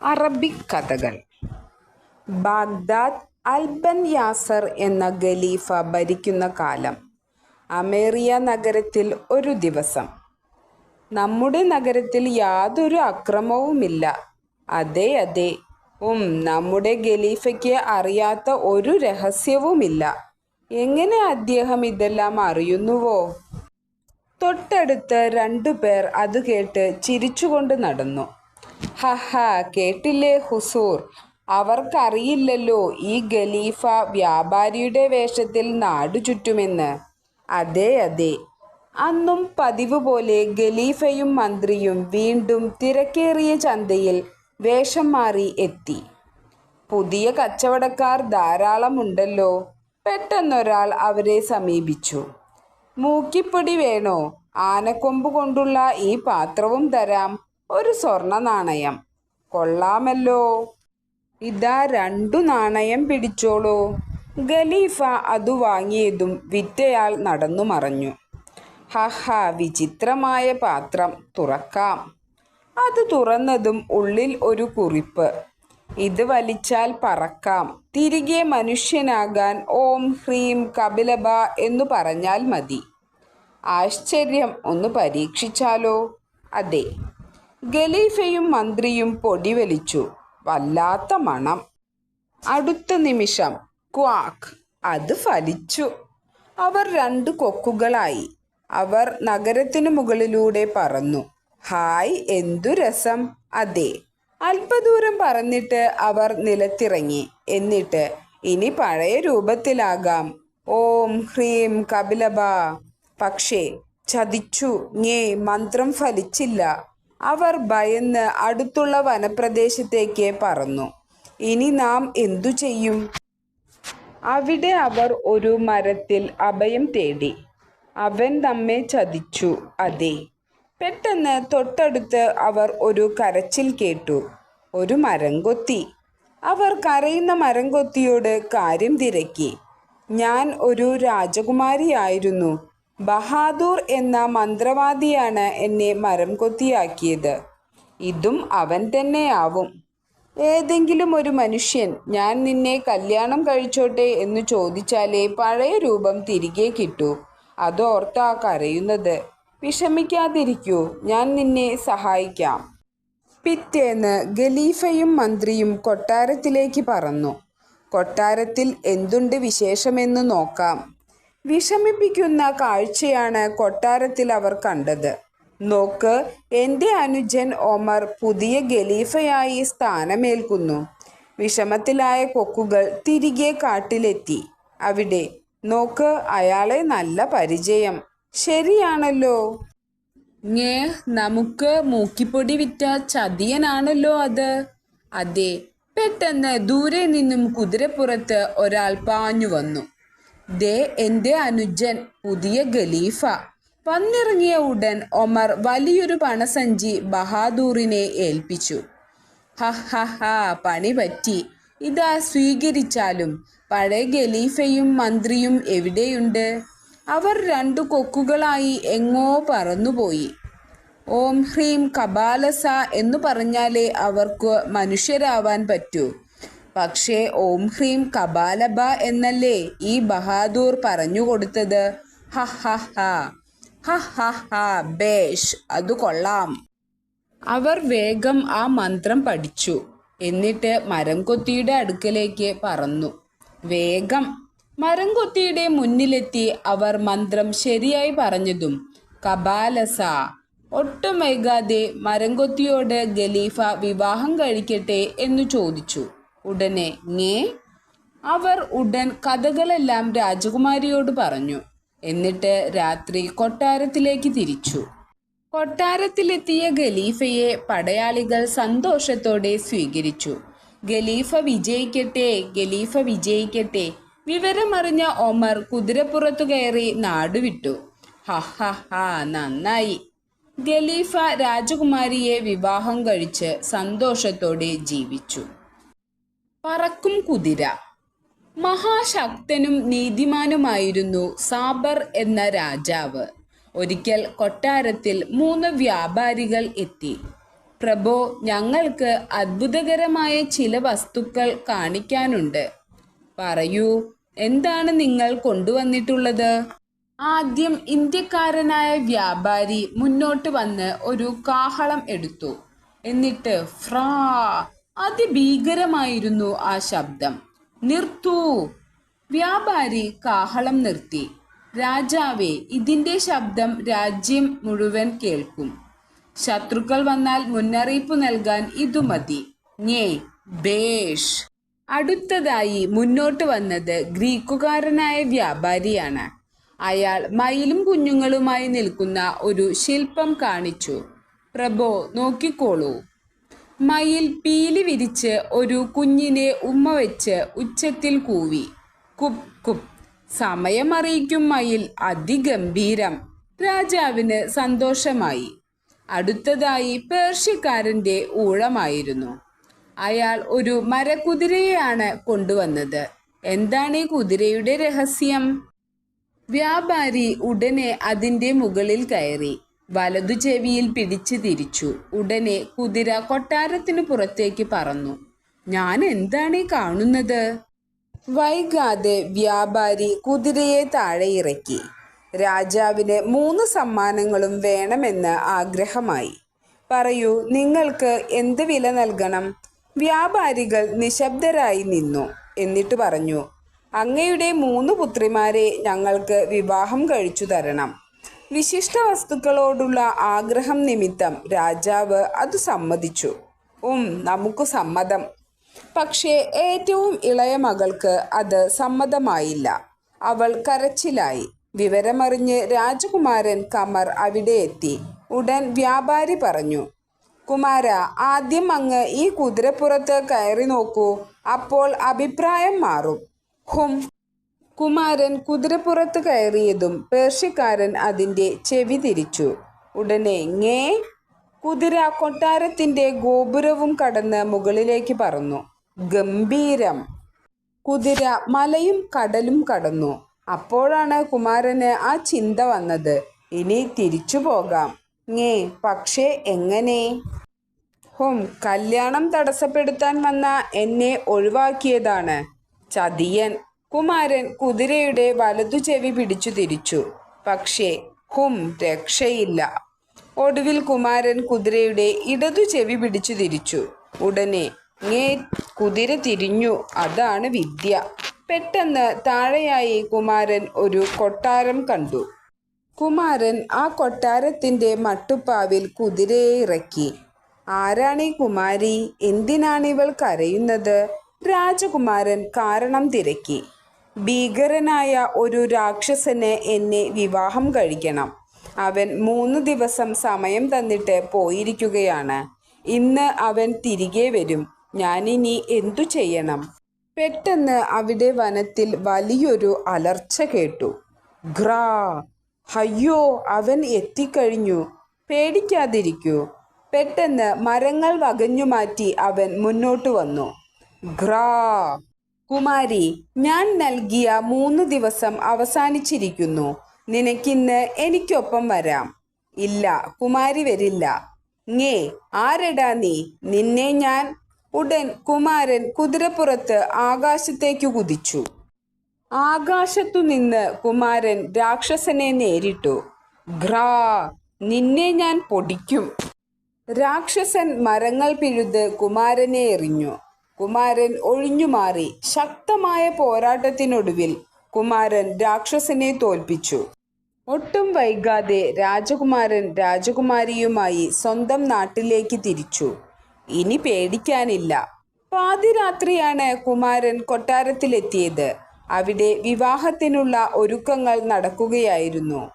Arabic കഥകൾ. Baghdad അൽബൻ Yasar എന്ന ഖലീഫ ഭരിക്കുന്ന കാലം. അമേറിയ നഗരത്തിൽ ഒരു ദിവസം. നമ്മുടെ നഗരത്തിൽ യാതൊരു അക്രമവുമില്ല. അതെ അതെ. ഉം നമ്മുടെ ഖലീഫയ്ക്ക് അറിയാത്ത ഒരു രഹസ്യവുമില്ല. എങ്ങനെ അദ്ദേഹം ഇതെല്ലാം അറിയുന്നുവോ? തൊട്ടടുത്ത് രണ്ടു പേർ അത് കേട്ട് ചിരിച്ചുകൊണ്ട് നടന്നു. ഹഹ കേട്ടില്ലേ ഹുസൂർ? അവർക്കറിയില്ലല്ലോ ഈ ഖലീഫ വ്യാപാരിയുടെ വേഷത്തിൽ നാടു ചുറ്റുമെന്ന്. അതെ അതെ. അന്നും പതിവ് പോലെ ഖലീഫയും മന്ത്രിയും വീണ്ടും തിരക്കേറിയ ചന്തയിൽ വേഷം മാറി എത്തി. പുതിയ കച്ചവടക്കാർ ധാരാളമുണ്ടല്ലോ. പെട്ടെന്നൊരാൾ അവരെ സമീപിച്ചു. മൂക്കിപ്പൊടി വേണോ? ആനക്കൊമ്പ് കൊണ്ടുള്ള ഈ പാത്രവും തരാം. ഒരു സ്വർണ നാണയം. കൊള്ളാമല്ലോ. ഇതാ രണ്ടു നാണയം പിടിച്ചോളൂ. ഖലീഫ അത് വാങ്ങിയതും വിറ്റയാൾ നടന്നു മറഞ്ഞു. ഹഹ വിചിത്രമായ പാത്രം. തുറക്കാം. അത് തുറന്നതും ഉള്ളിൽ ഒരു കുറിപ്പ്. ഇത് വലിച്ചാൽ പറക്കാം. തിരികെ മനുഷ്യനാകാൻ ഓം ഹ്രീം കപിലബ എന്നു പറഞ്ഞാൽ മതി. ആശ്ചര്യം. ഒന്ന് പരീക്ഷിച്ചാലോ? അതെ. ഖലീഫയും മന്ത്രിയും പൊടിവലിച്ചു. വല്ലാത്ത മണം. അടുത്ത നിമിഷം ക്വാക്ക് അത് ഫലിച്ചു. അവർ രണ്ട് കൊക്കുകളായി. അവർ നഗരത്തിനു മുകളിലൂടെ പറന്നു. ഹായ് എന്തു രസം? അതെ. അല്പദൂരം പറന്നിട്ട് അവർ നിലത്തിറങ്ങി. എന്നിട്ട് ഇനി പഴയ രൂപത്തിലാകാം. ഓം ഹ്രീം കപിലബ പക്ഷേ ചതിച്ചു. ഞേ മന്ത്രം ഫലിച്ചില്ല. അവർ ഭയന്ന് അടുത്തുള്ള വനപ്രദേശത്തേക്ക് പറന്നു. ഇനി നാം എന്തു ചെയ്യും? അവിടെ അവർ ഒരു മരത്തിൽ അഭയം തേടി. അവൻ നമ്മെ ചതിച്ചു അതെ. പെട്ടെന്ന് തൊട്ടടുത്ത് അവർ ഒരു കരച്ചിൽ കേട്ടു. ഒരു മരം കൊത്തി. അവർ കരയുന്ന മരം കൊത്തിയോട് കാര്യം തിരക്കി. ഞാൻ ഒരു രാജകുമാരിയായിരുന്നു. ബഹാദൂർ എന്ന മന്ത്രവാദിയാണ് എന്നെ മരം കൊത്തിയാക്കിയത്. ഇതും അവൻ തന്നെയാവും ഏതെങ്കിലും ഒരു മനുഷ്യൻ ഞാൻ നിന്നെ കല്യാണം കഴിച്ചോട്ടെ എന്ന് ചോദിച്ചാലേ പഴയ രൂപം തിരികെ കിട്ടൂ. അതോർത്താ കരയുന്നത്. വിഷമിക്കാതിരിക്കൂ ഞാൻ നിന്നെ സഹായിക്കാം. പിറ്റേന്ന് ഖലീഫയും മന്ത്രിയും കൊട്ടാരത്തിലേക്ക് പറന്നു. കൊട്ടാരത്തിൽ എന്തുണ്ട് വിശേഷമെന്ന് നോക്കാം. വിഷമിപ്പിക്കുന്ന കാഴ്ചയാണ് കൊട്ടാരത്തിൽ അവർ കണ്ടത്. നോക്ക് എന്റെ അനുജൻ ഒമർ പുതിയ ഖലീഫയായി സ്ഥാനമേൽക്കുന്നു. വിഷമത്തിലായ കൊക്കുകൾ തിരികെ കാട്ടിലെത്തി. അവിടെ നോക്ക് അയാളെ നല്ല പരിചയം. ശരിയാണല്ലോ. ഞേ നമുക്ക് മൂക്കിപ്പൊടി വിറ്റ ചതിയനാണല്ലോ അത്. അതെ പെട്ടെന്ന് ദൂരെ നിന്നും കുതിരപ്പുറത്ത് ഒരാൾ പാഞ്ഞു വന്നു ദേ എന്റെ അനുജൻ പുതിയ ഖലീഫ. വന്നിറങ്ങിയ ഉടൻ ഒമർ വലിയൊരു പണസഞ്ചി ബഹാദൂറിനെ ഏൽപ്പിച്ചു. ഹ ഹ ഹ പണി പറ്റി. ഇതാ സ്വീകരിച്ചാലും പഴയ ഖലീഫയും മന്ത്രിയും എവിടെയുണ്ട്? അവർ രണ്ടു കൊക്കുകളായി എങ്ങോ പറന്നുപോയി. ഓം ഹ്രീം കപാലസ എന്നു പറഞ്ഞാലേ അവർക്ക് മനുഷ്യരാവാൻ പറ്റൂ. പക്ഷേ ഓം ഹ്രീം കപാലബ എന്നല്ലേ ഈ ബഹാദൂർ പറഞ്ഞു കൊടുത്തത്? ഹ ഹ ഹ. ഹ ഹ ഹ. ബേഷ്. അത് കൊള്ളാം. അവർ വേഗം ആ മന്ത്രം പഠിച്ചു. എന്നിട്ട് മരംകൊത്തിയുടെ അടുക്കലേക്ക് പറന്നു. വേഗം. മരംകൊത്തിയുടെ മുന്നിലെത്തി അവർ മന്ത്രം ശരിയായി പറഞ്ഞതും കപാലസ. ഒട്ടും വൈകാതെ മരംകൊത്തിയോട് ഖലീഫ വിവാഹം കഴിക്കട്ടെ എന്നു ചോദിച്ചു. ഉടനെ ഞേ അവർ ഉടൻ കഥകളെല്ലാം രാജകുമാരിയോട് പറഞ്ഞു. എന്നിട്ട് രാത്രി കൊട്ടാരത്തിലേക്ക് തിരിച്ചു. കൊട്ടാരത്തിലെത്തിയ ഖലീഫയെ പടയാളികൾ സന്തോഷത്തോടെ സ്വീകരിച്ചു. ഖലീഫ വിജയിക്കട്ടെ ഖലീഫ വിജയിക്കട്ടെ വിവരമറിഞ്ഞ ഒമർ കുതിരപ്പുറത്തു കയറി നാടുവിട്ടു. ഹ ഹ ഹ നന്നായി. ഖലീഫ രാജകുമാരിയെ വിവാഹം കഴിച്ച് സന്തോഷത്തോടെ ജീവിച്ചു. പറക്കും കുതിര. മഹാശക്തനും നീതിമാനുമായിരുന്നു സാബർ എന്ന രാജാവ്. ഒരിക്കൽ കൊട്ടാരത്തിൽ മൂന്ന് വ്യാപാരികൾ എത്തി. പ്രഭോ ഞങ്ങൾക്ക് അത്ഭുതകരമായ ചില വസ്തുക്കൾ കാണിക്കാനുണ്ട്. പറയൂ എന്താണ് നിങ്ങൾ കൊണ്ടുവന്നിട്ടുള്ളത് ആദ്യം ഇന്ത്യക്കാരനായ വ്യാപാരി മുന്നോട്ട് വന്ന് ഒരു കാഹളം എടുത്തു. എന്നിട്ട് ഫ്രാ അതിഭീകരമായിരുന്നു ആ ശബ്ദം. നിർത്തൂ. വ്യാപാരി കാഹളം നിർത്തി. രാജാവേ ഇതിന്റെ ശബ്ദം രാജ്യം മുഴുവൻ കേൾക്കും. ശത്രുക്കൾ വന്നാൽ മുന്നറിയിപ്പ് നൽകാൻ ഇതു മതി. ബേഷ്. അടുത്തതായി മുന്നോട്ട് വന്നത് ഗ്രീക്കുകാരനായ വ്യാപാരിയാണ്. അയാൾ മയിലും കുഞ്ഞുങ്ങളുമായി നിൽക്കുന്ന ഒരു ശില്പം കാണിച്ചു. പ്രഭോ നോക്കിക്കോളൂ. മയിൽ പീലി വിരിച്ച് ഒരു കുഞ്ഞിനെ ഉമ്മ വെച്ച് ഉച്ചത്തിൽ കൂവി. കുപ് കുപ്. സമയമറിയിക്കും മയിൽ അതിഗംഭീരം. രാജാവിന് സന്തോഷമായി. അടുത്തതായി പേർഷ്യക്കാരന്റെ ഊഴമായിരുന്നു. അയാൾ ഒരു മരക്കുതിരയെയാണ് കൊണ്ടുവന്നത്. എന്താണ് ഈ കുതിരയുടെ രഹസ്യം? വ്യാപാരി ഉടനെ അതിന്റെ മുകളിൽ കയറി. വലതു ചെവിയിൽ പിടിച്ചു തിരിച്ചു. ഉടനെ കുതിര കൊട്ടാരത്തിനു പുറത്തേക്ക് പറന്നു. ഞാൻ എന്താണ് കാണുന്നത്? വൈകാതെ വ്യാപാരി കുതിരയെ താഴെ ഇറക്കി. രാജാവിന് മൂന്ന് സമ്മാനങ്ങളും വേണമെന്ന് ആഗ്രഹമായി. പറയൂ നിങ്ങൾക്ക് എന്ത് വില നൽകണം? വ്യാപാരികൾ നിശബ്ദരായി നിന്നു എന്നിട്ട് പറഞ്ഞു. അങ്ങയുടെ മൂന്ന് പുത്രിമാരെ ഞങ്ങൾക്ക് വിവാഹം കഴിച്ചു തരണം. വിശിഷ്ട വസ്തുക്കളോടുള്ള ആഗ്രഹം നിമിത്തം രാജാവ് അത് സമ്മതിച്ചു. ഉം നമുക്ക് സമ്മതം. പക്ഷേ ഏറ്റവും ഇളയ മകൾക്ക് അത് സമ്മതമായില്ല. അവൾ കരച്ചിലായി. വിവരമറിഞ്ഞ് രാജകുമാരൻ കമർ അവിടെ എത്തി. ഉടൻ വ്യാപാരി പറഞ്ഞു കുമാര ആദ്യം അങ്ങ് ഈ കുതിരപ്പുറത്ത് കയറി നോക്കൂ. അപ്പോൾ അഭിപ്രായം മാറും. ഹും. കുമാരൻ കുതിരപ്പുറത്ത് കയറിയതും പേർഷ്യക്കാരൻ അതിന്റെ ചെവി തിരിച്ചു. ഉടനെ ngേ കുതിര കൊട്ടാരത്തിന്റെ ഗോപുരവും കടന്ന് മുകളിലേക്ക് പറന്നു. ഗംഭീരം. കുതിര മലയും കടലും കടന്നു. അപ്പോഴാണ് കുമാരന് ആ ചിന്ത വന്നത്. ഇനി തിരിച്ചു പോകാം. ngേ പക്ഷേ എങ്ങനെ? ഹും കല്യാണം തടസ്സപ്പെടുത്താൻ വന്ന എന്നെ ഒഴിവാക്കിയതാണ്. ചതിയൻ. കുമാരൻ കുതിരയുടെ വലതു ചെവി പിടിച്ചു തിരിച്ചു. പക്ഷേ ഹും രക്ഷയില്ല. ഒടുവിൽ കുമാരൻ കുതിരയുടെ ഇടതു ചെവി പിടിച്ചു തിരിച്ചു. ഉടനെ ഞേ കുതിര തിരിഞ്ഞു. അതാണ് വിദ്യ. പെട്ടെന്ന് താഴെയായി കുമാരൻ ഒരു കൊട്ടാരം കണ്ടു. കുമാരൻ ആ കൊട്ടാരത്തിന്റെ മട്ടുപ്പാവിൽ കുതിരയെ ഇറക്കി. ആരാണീ കുമാരി? എന്തിനാണിവൾ കരയുന്നത്? രാജകുമാരൻ കാരണം തിരക്കി. ഭീകരനായ ഒരു രാക്ഷസന് എന്നെ വിവാഹം കഴിക്കണം. അവൻ മൂന്ന് ദിവസം സമയം തന്നിട്ട് പോയിരിക്കുകയാണ്. ഇന്ന് അവൻ തിരികെ വരും. ഞാനിനി എന്തു ചെയ്യണം? പെട്ടെന്ന് അവിടെ വനത്തിൽ വലിയൊരു അലർച്ച കേട്ടു. ഗ്രാ അയ്യോ അവൻ എത്തിക്കഴിഞ്ഞു. പേടിക്കാതിരിക്കൂ. പെട്ടെന്ന് മരങ്ങൾ വകഞ്ഞു മാറ്റി അവൻ മുന്നോട്ട് വന്നു. ഗ്രാ കുമാരി ഞാൻ നൽകിയ മൂന്ന് ദിവസം അവസാനിച്ചിരിക്കുന്നു. നിനക്കിന്ന് എനിക്കൊപ്പം വരാം. ഇല്ല കുമാരി വരില്ല. ങ്ങേ ആരടാ നീ? നിന്നെ ഞാൻ ഉടൻ കുമാരൻ കുതിരപ്പുറത്ത് ആകാശത്തേക്കു കുതിച്ചു. ആകാശത്തു നിന്ന് കുമാരൻ രാക്ഷസനെ നേരിട്ടു. ഗ്രാ നിന്നെ ഞാൻ പൊടിക്കും. രാക്ഷസൻ മരങ്ങൾ പിഴുത് കുമാരനെ എറിഞ്ഞു. കുമാരൻ ഒഴിഞ്ഞുമാറി ശക്തമായ പോരാട്ടത്തിനൊടുവിൽ കുമാരൻ രാക്ഷസനെ തോൽപ്പിച്ചു. ഒട്ടും വൈകാതെ രാജകുമാരൻ രാജകുമാരിയുമായി സ്വന്തം നാട്ടിലേക്ക് തിരിച്ചു. ഇനി പേടിക്കാനില്ല. പാതിരാത്രിയാണ് കുമാരൻ കൊട്ടാരത്തിലെത്തിയത്. അവിടെ വിവാഹത്തിനുള്ള ഒരുക്കങ്ങൾ നടക്കുകയായിരുന്നു.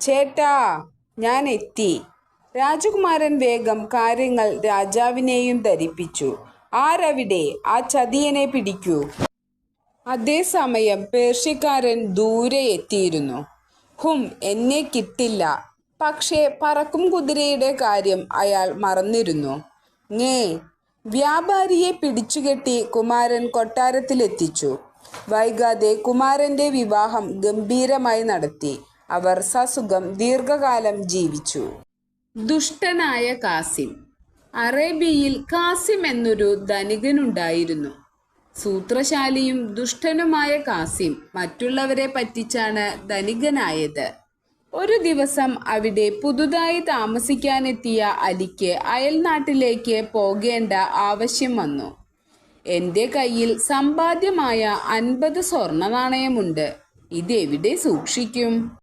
ചേട്ടാ ഞാൻ എത്തി. രാജകുമാരൻ വേഗം കാര്യങ്ങൾ രാജാവിനെയും ധരിപ്പിച്ചു. ആരവിടെ? ആ ചതിയനെ പിടിക്കൂ. അതേസമയം പേർഷ്യക്കാരൻ ദൂരെ എത്തിയിരുന്നു. ഹും എന്നെ കിട്ടില്ല. പക്ഷേ പറക്കും കുതിരയുടെ കാര്യം അയാൾ മറന്നിരുന്നു. ഞേ വ്യാപാരിയെ പിടിച്ചുകെട്ടി കുമാരൻ കൊട്ടാരത്തിലെത്തിച്ചു. വൈകാതെ കുമാരന്റെ വിവാഹം ഗംഭീരമായി നടത്തി. അവർ സസുഖം ദീർഘകാലം ജീവിച്ചു. ദുഷ്ടനായ കാസിം അറേബ്യയിൽ കാസിം എന്നൊരു ധനികനുണ്ടായിരുന്നു. സൂത്രശാലിയും ദുഷ്ടനുമായ കാസിം മറ്റുള്ളവരെ പറ്റിച്ചാണ് ധനികനായത്. ഒരു ദിവസം അവിടെ പുതുതായി താമസിക്കാനെത്തിയ അലിക്ക് അയൽനാട്ടിലേക്ക് പോകേണ്ട ആവശ്യം വന്നു. എന്റെ കയ്യിൽ സമ്പാദ്യമായ അൻപത് സ്വർണ നാണയമുണ്ട് ഇതെവിടെ സൂക്ഷിക്കും?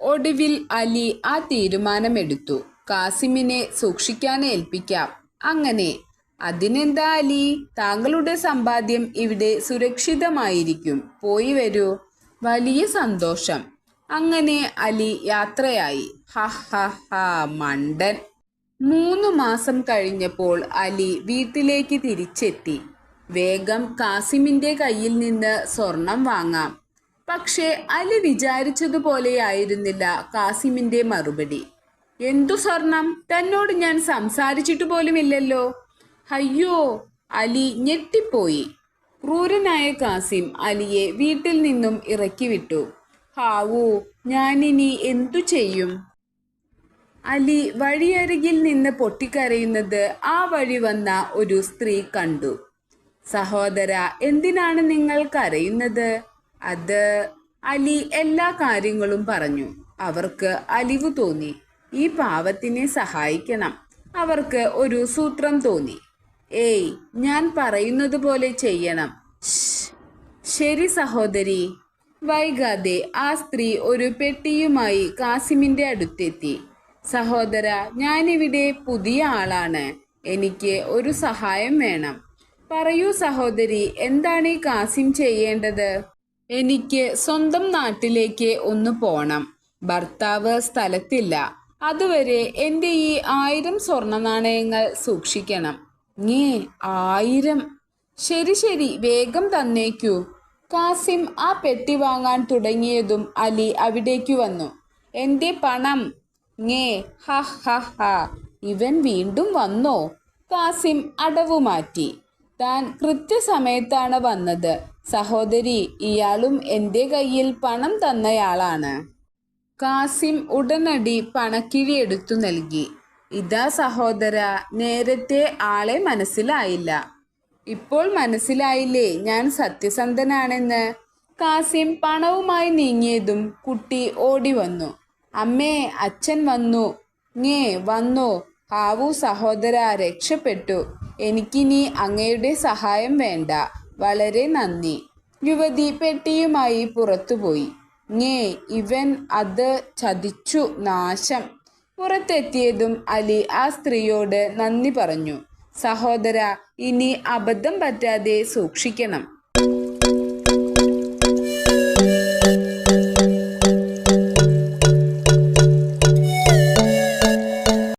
ഒടുവിൽ അലി ആ തീരുമാനമെടുത്തു. കാസിമിനെ സൂക്ഷിക്കാൻ ഏൽപ്പിക്കാം. അങ്ങനെ അതിനെന്താ അലി? താങ്കളുടെ സമ്പാദ്യം ഇവിടെ സുരക്ഷിതമായിരിക്കും. പോയി വരൂ. വലിയ സന്തോഷം. അങ്ങനെ അലി യാത്രയായി. ഹ ഹ ഹ മണ്ടൻ. മൂന്ന് മാസം കഴിഞ്ഞപ്പോൾ അലി വീട്ടിലേക്ക് തിരിച്ചെത്തി. വേഗം കാസിമിന്റെ കയ്യിൽ നിന്ന് സ്വർണം വാങ്ങാം. പക്ഷേ അലി വിചാരിച്ചതുപോലെയായിരുന്നില്ല കാസിമിന്റെ മറുപടി. എന്തു സ്വർണം? തന്നോട് ഞാൻ സംസാരിച്ചിട്ട് പോലുമില്ലല്ലോ. അയ്യോ അലി ഞെട്ടിപ്പോയി. ക്രൂരനായ കാസിം അലിയെ വീട്ടിൽ നിന്നും ഇറക്കി വിട്ടു ഹാവൂ ഞാനിനി എന്തു ചെയ്യും? അലി വഴിയരികിൽ നിന്ന് പൊട്ടിക്കരയുന്നത് ആ വഴി വന്ന ഒരു സ്ത്രീ കണ്ടു. സഹോദര എന്തിനാണ് നിങ്ങൾ കരയുന്നത്? അത് അലി എല്ലാ കാര്യങ്ങളും പറഞ്ഞു. അവർക്ക് അലിവ് തോന്നി. ഈ പാവത്തിനെ സഹായിക്കണം. അവർക്ക് ഒരു സൂത്രം തോന്നി. ഏയ് ഞാൻ പറയുന്നത് പോലെ ചെയ്യണം. ശരി സഹോദരി. വൈകാതെ ആ സ്ത്രീ ഒരു പെട്ടിയുമായി കാസിമിന്റെ അടുത്തെത്തി. സഹോദര ഞാനിവിടെ പുതിയ ആളാണ്. എനിക്ക് ഒരു സഹായം വേണം. പറയൂ സഹോദരി എന്താണ് ഈ കാസിം ചെയ്യേണ്ടത്? എനിക്ക് സ്വന്തം നാട്ടിലേക്ക് ഒന്ന് പോണം. ഭർത്താവ് സ്ഥലത്തില്ല. അതുവരെ എന്റെ ഈ ആയിരം സ്വർണ നാണയങ്ങൾ സൂക്ഷിക്കണം. ഞേ ആയിരം. ശരി ശരി വേഗം തന്നേക്കൂ. കാസിം ആ പെട്ടി വാങ്ങാൻ തുടങ്ങിയതും അലി അവിടേക്ക് വന്നു. എന്റെ പണം. ഞേ ഹ ഹ ഹ. ഇവൻ വീണ്ടും വന്നോ? കാസിം അടവു മാറ്റി. താൻ കൃത്യസമയത്താണ് വന്നത്. സഹോദരി ഇയാളും എന്റെ കയ്യിൽ പണം തന്നയാളാണ്. കാസിം ഉടനടി പണക്കിഴി എടുത്തു നൽകി. ഇതാ സഹോദര നേരത്തെ ആളെ മനസ്സിലായില്ല. ഇപ്പോൾ മനസ്സിലായില്ലേ ഞാൻ സത്യസന്ധനാണെന്ന്? കാസിം പണവുമായി നീങ്ങിയതും കുട്ടി ഓടി വന്നു. അമ്മേ അച്ഛൻ വന്നു. ഞേ വന്നു. ഹാവു സഹോദര രക്ഷപ്പെട്ടു. എനിക്കിനി അങ്ങയുടെ സഹായം വേണ്ട. വളരെ നന്ദി. യുവതി പെട്ടിയുമായി പുറത്തുപോയി. ഞേ ഇവൻ അത് ചതിച്ചു നാശം. പുറത്തെത്തിയതും അലി ആ സ്ത്രീയോട് നന്ദി പറഞ്ഞു. സഹോദര ഇനി അബദ്ധം പറ്റാതെ സൂക്ഷിക്കണം.